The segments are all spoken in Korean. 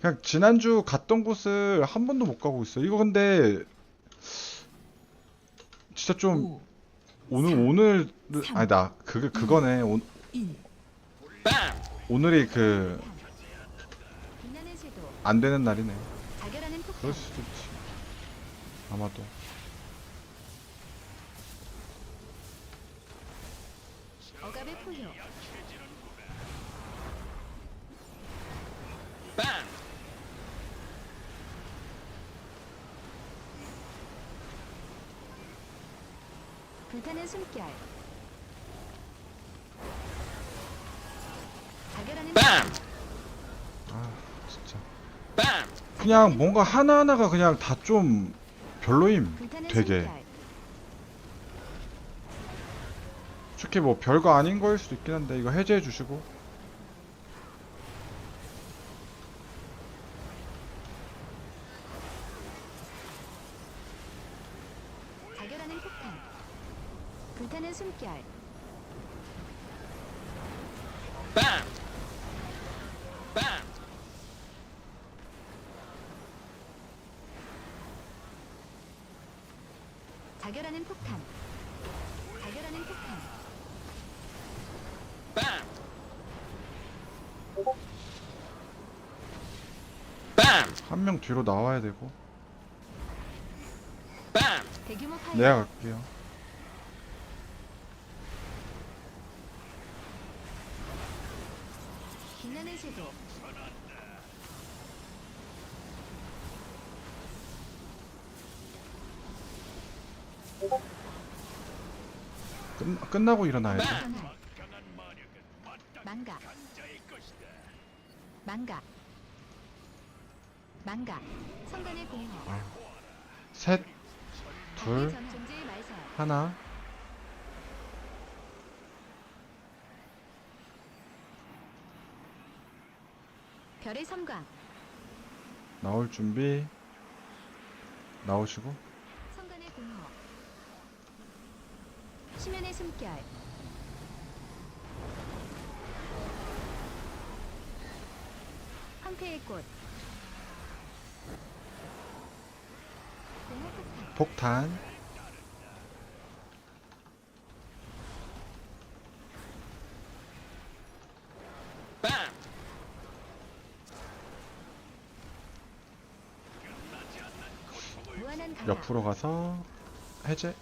그냥 지난주 갔던 곳을 한 번도 못 가고 있어. 이거 근데 진짜 좀 5, 오늘 삼, 오늘 삼, 아니다. 그게 그거네. 오, 1. 오늘이 그 안 되는 날이네. 그럴 수도 있지. 아마도. 불타는 숨결 자결하는 아 진짜. 그냥 뭔가 하나하나가 그냥 다 좀 별로임. 불타는 되게. 숨결 솔직히 뭐 별거 아닌 거일 수도 있긴 한데 이거 해제해 주시고. 자결하는 폭탄 불타는 숨결 자결하는 폭탄. 자결하는 폭탄. 한명 뒤로 나와야 되고. 대규모 파이어 내가 갈게요. 빛나는 쇄도 끝, 끝나고 일어나야지. 망가 망가 망가 성간의 공허 아. 셋, 둘, 단기 존재의 말살 하나. 별의 섬광 나올 준비. 나오시고. 성간의 공허 수면의 숨결 황폐의 꽃 공허 폭탄 폭탄. 무한한 강화 옆으로 가서 해제.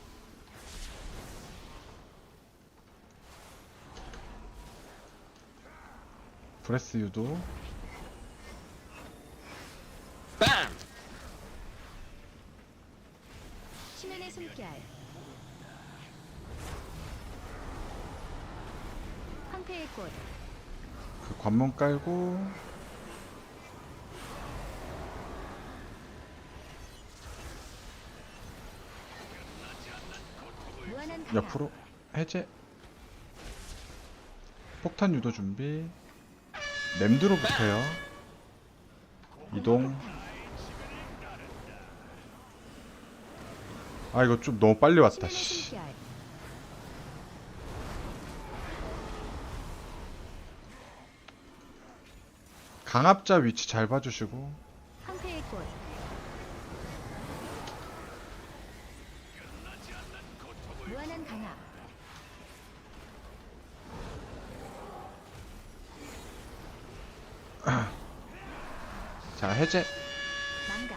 브레스 유도. 수면의 숨결 황폐의 꽃그 관문 깔고 무한한 강화 옆으로 해제. 폭탄 유도 준비. 램드로 붙어요. 이동. 아 이거 좀 너무 빨리 왔다. 씨. 강압자 위치 잘 봐주시고. 황폐의 꽃 무한한 강화 자 해제. 망가.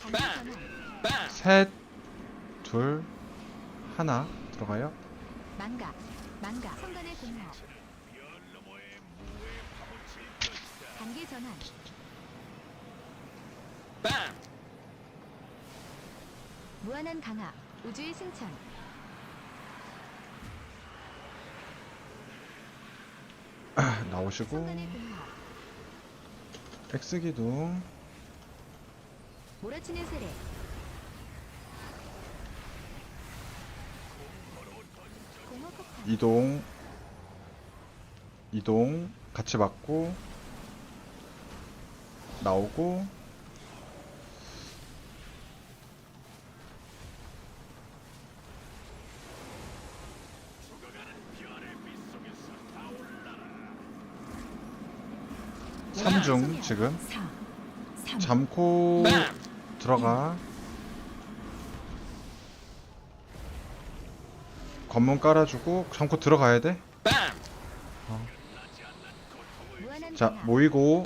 단기 전환 셋, 둘, 하나. 들어가요. 망가. 망가. 성간의 공허 단계 전환. 무한한 강화. 우주의 승천 나오시고. 공허 X 기둥. 몰아치는 세례. 이동. 이동. 같이 맞고. 나오고 삼중 소멸. 지금. 4, 3, 잠코 들어가. 관문 깔아주고 잠코 들어가야 돼. 무한한 자 모이고.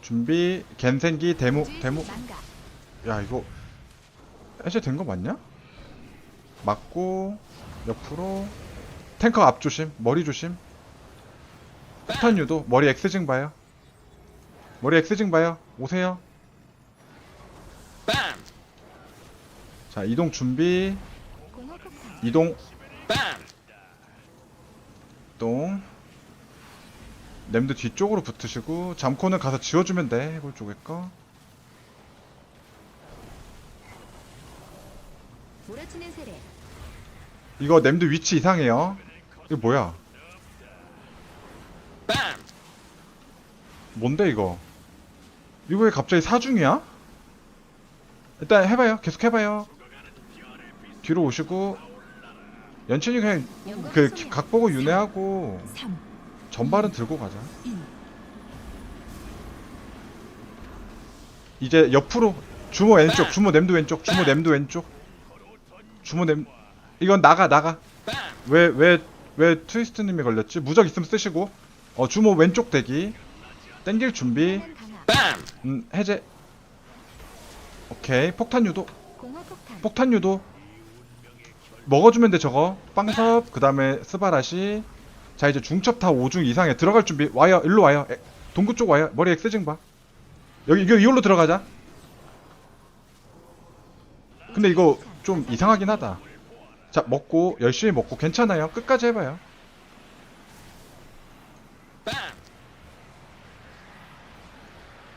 준비 갬생기 데모 데모. 야 이거 해제 된 거 맞냐? 맞고 옆으로. 탱커 앞 조심 머리 조심 폭탄 유도 머리 X징 봐요. 머리 X징 봐요. 오세요. 자 이동 준비. 이동. 이동. 냄드 뒤쪽으로 붙으시고 잠코는 가서 지워주면 돼. 해골 쪽에 거 이거 냄드 위치 이상해요. 이거 뭐야 뭔데 이거? 이거 왜 갑자기 사중이야? 일단 해봐요. 계속 해봐요. 뒤로 오시고. 연친이 그냥 그 소멸. 각 보고 윤회하고 3, 전발은 들고 가자. 2, 이제 옆으로 주모 왼쪽 주모 냄드 왼쪽 주모 냄드 왼쪽. 주모 냄 이건 나가 나가. 왜 왜 왜 트위스트님이 걸렸지? 무적 있으면 쓰시고. 어 주모 왼쪽 대기 땡길 준비. 강화 음 해제. 오케이 폭탄 유도. 폭탄 폭탄 유도. 먹어주면 돼 저거. 빵섭 그 다음에 스바라시. 자 이제 중첩 타 5중 이상에 들어갈 준비. 와요 일로 와요 에, 동구 쪽 와요 머리 엑스징 봐. 여기 이거 이걸로 들어가자. 근데 이거 좀 이상하긴 하다. 자 먹고 열심히 먹고 괜찮아요. 끝까지 해봐요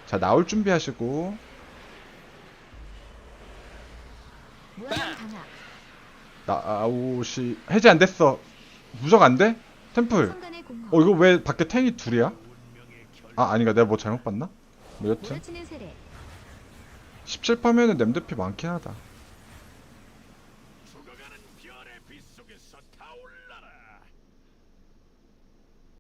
자 나올 준비하시고. 나오시 해제 안 됐어. 무적 안 돼? 템플. 어 이거 왜 밖에 탱이 둘이야? 아 아니가 내가 뭐 잘못 봤나? 뭐 여튼. 몰아치는 세례 17파면은 냄드피 많긴 하다